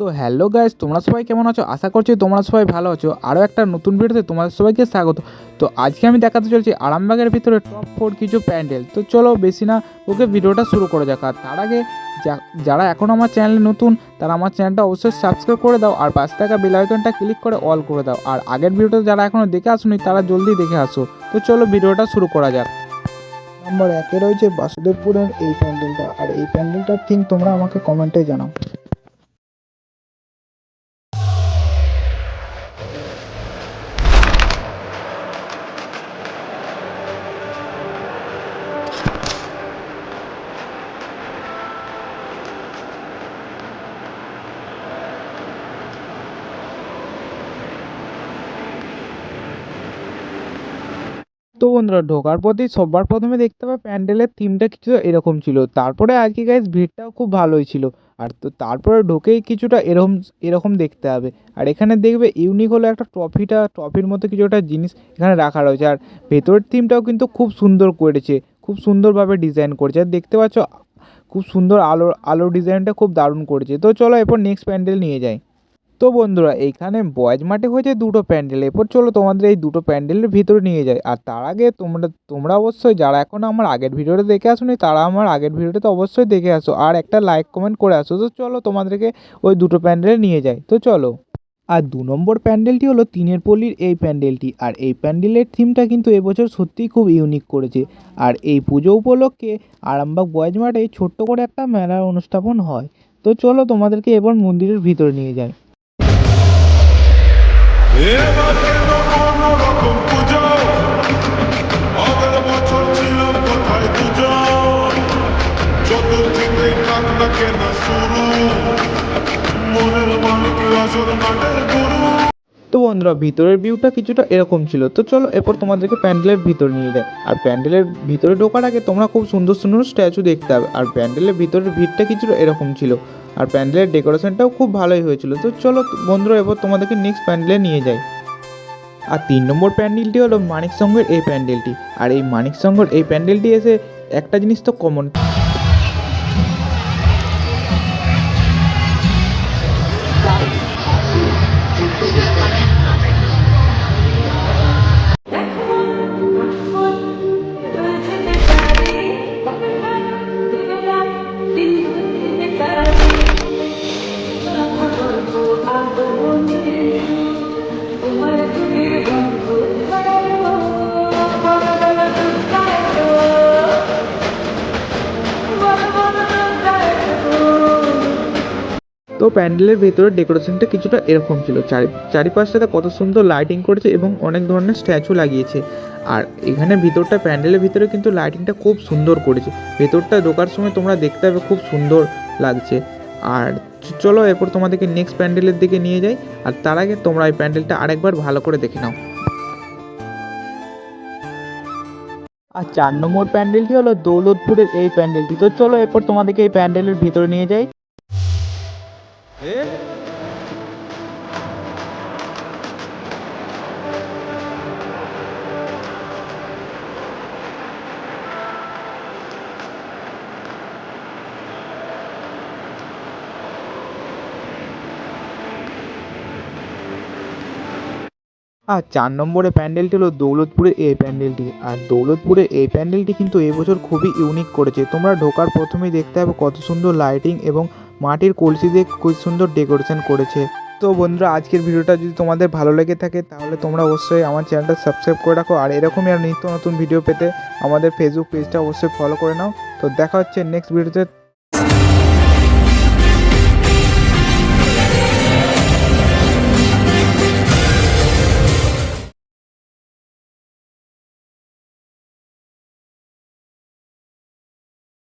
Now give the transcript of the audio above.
তো hello guys তোমরা সবাই কেমন আছো? আশা করছি তোমরা সবাই ভালো আছো। আরও একটা নতুন ভিডিওতে তোমাদের সবাইকে স্বাগত। তো আজকে আমি দেখাতে চলছি আরামবাগের ভিতরে টপ ফোর কিছু প্যান্ডেল। তো চলো বেশি না, ওকে ভিডিওটা শুরু করে যাক। আর তার আগে যারা এখন আমার চ্যানেলে নতুন, তারা আমার চ্যানেলটা অবশ্যই সাবস্ক্রাইব করে দাও আর পাশে থাকা বেল আইকনটা ক্লিক করে অল করে দাও। আর আগের ভিডিওটা যারা এখনও দেখে আসুনি, তারা জলদি দেখে আসো। তো চলো ভিডিওটা শুরু করা যাক। নম্বর একে রয়েছে বাসুদেবপুরের এই প্যান্ডেলটা। আর এই প্যান্ডেলটার থিম তোমরা আমাকে কমেন্টে জানাও। তো বন্ধুরা, ঢোকার পথেই সবার প্রথমে দেখতে পাবে প্যান্ডেলের থিমটা কিছু এরকম ছিল। তারপরে আজকে গাইজ ভিড়টাও খুব ভালোই ছিল। আর তো তারপরে ঢোকেই কিছুটা এরকম এরকম দেখতে হবে। আর এখানে দেখবে ইউনিক হলো একটা ট্রফিটা ট্রফির মতো কিছু একটা জিনিস এখানে রাখা রয়েছে। আর ভেতরের থিমটাও কিন্তু খুব সুন্দর করেছে, খুব সুন্দরভাবে ডিজাইন করেছে। আর দেখতে পাচ্ছ, খুব সুন্দর আলোর আলোর ডিজাইনটা খুব দারুণ করেছে। তো চলো এরপর নেক্সট প্যান্ডেল নিয়ে যাই। তো বন্ধুরা এইখানে বয়েজ মাঠে হয়েছে দুটো প্যান্ডেল। এরপর চলো তোমাদের এই দুটো প্যান্ডেলের ভিতরে নিয়ে যাই। আর তার আগে তোমরা তোমরা অবশ্যই যারা এখন আমার আগের ভিডিওটা দেখে আসোনি, তারা আমার আগের ভিডিওটা তো অবশ্যই দেখে আসো। আর একটা লাইক কমেন্ট করে আসো। তো চলো তোমাদেরকে ওই দুটো প্যান্ডেলে নিয়ে যাই। তো চলো। আর দু নম্বর প্যান্ডেলটি হলো তিনের পল্লীর এই প্যান্ডেলটি। আর এই প্যান্ডেলের থিমটা কিন্তু এবছর সত্যিই খুব ইউনিক করেছে। আর এই পুজো উপলক্ষে আরামবাগ বয়েজ মাঠে ছোট্ট করে একটা মেলার অনুষ্ঠাপন হয়। তো চলো তোমাদেরকে এবার মন্দিরের ভিতরে নিয়ে যাই। কেন শুরু। মনের মালিক আসর মাঠের গুরু। তো বন্ধুরা, ভিতরের ভিউটা কিছুটা এরকম ছিল। তো চলো এরপর তোমাদেরকে প্যান্ডেলের ভিতর নিয়ে যায় আর প্যান্ডেলের ভিতরে ঢোকার আগে তোমরা খুব সুন্দর সুন্দর স্ট্যাচু দেখতে হবে আর প্যান্ডেলের ভিতরের ভিড়টা কিছুটা এরকম ছিল। আর প্যান্ডেলের ডেকোরেশনটাও খুব ভালোই হয়েছিল। তো চলো বন্ধুরা এবার তোমাদেরকে নেক্সট প্যান্ডেলে নিয়ে যাই। আর তিন নম্বর প্যান্ডেলটি হলো মানিক সঙ্গের এই প্যান্ডেলটি। আর এই মানিক সঙ্গের এই প্যান্ডেলটি এসে একটা জিনিস তো কমন প্যান্ডেলের ভেতরে ডেকোরেশনটা কিছুটা এরকম ছিল। চারি চারিপাশটাতে কত সুন্দর লাইটিং করেছে এবং অনেক ধরনের স্ট্যাচু লাগিয়েছে। আর এখানে ভিতরটা প্যান্ডেলের ভিতরে কিন্তু লাইটিংটা খুব সুন্দর করেছে। ভেতরটা ঢোকার সময় তোমরা দেখতে পাবে খুব সুন্দর লাগছে। আর চলো এরপর তোমাদেরকে নেক্সট প্যান্ডেলের দিকে নিয়ে যাই। আর তার আগে তোমরা এই প্যান্ডেলটা আরেকবার ভালো করে দেখে নাও। আর চার নম্বর প্যান্ডেলটি হলো দৌলতপুরের এই প্যান্ডেলটি। তো চলো এরপর তোমাদেরকে এই প্যান্ডেলের ভিতরে নিয়ে যাই। আর চার নম্বরে প্যান্ডেলটি হলো দৌলতপুরের এই প্যান্ডেলটি। আর দৌলতপুরের এই প্যান্ডেলটি কিন্তু এবছর খুবই ইউনিক করেছে। তোমরা ঢোকার প্রথমেই দেখতে হবে কত সুন্দর লাইটিং এবং মাটির কলসি দিয়ে খুব সুন্দর ডেকোরেশন করেছে। তো বন্ধুরা, আজকের ভিডিওটা যদি তোমাদের ভালো লেগে থাকে, তাহলে তোমরা অবশ্যই আমার চ্যানেলটা সাবস্ক্রাইব করে রাখো। আর এরকমই আর নিত্য নতুন ভিডিও পেতে আমাদের ফেসবুক পেজটা অবশ্যই ফলো করে নাও। তো দেখা হচ্ছে নেক্সট ভিডিওতে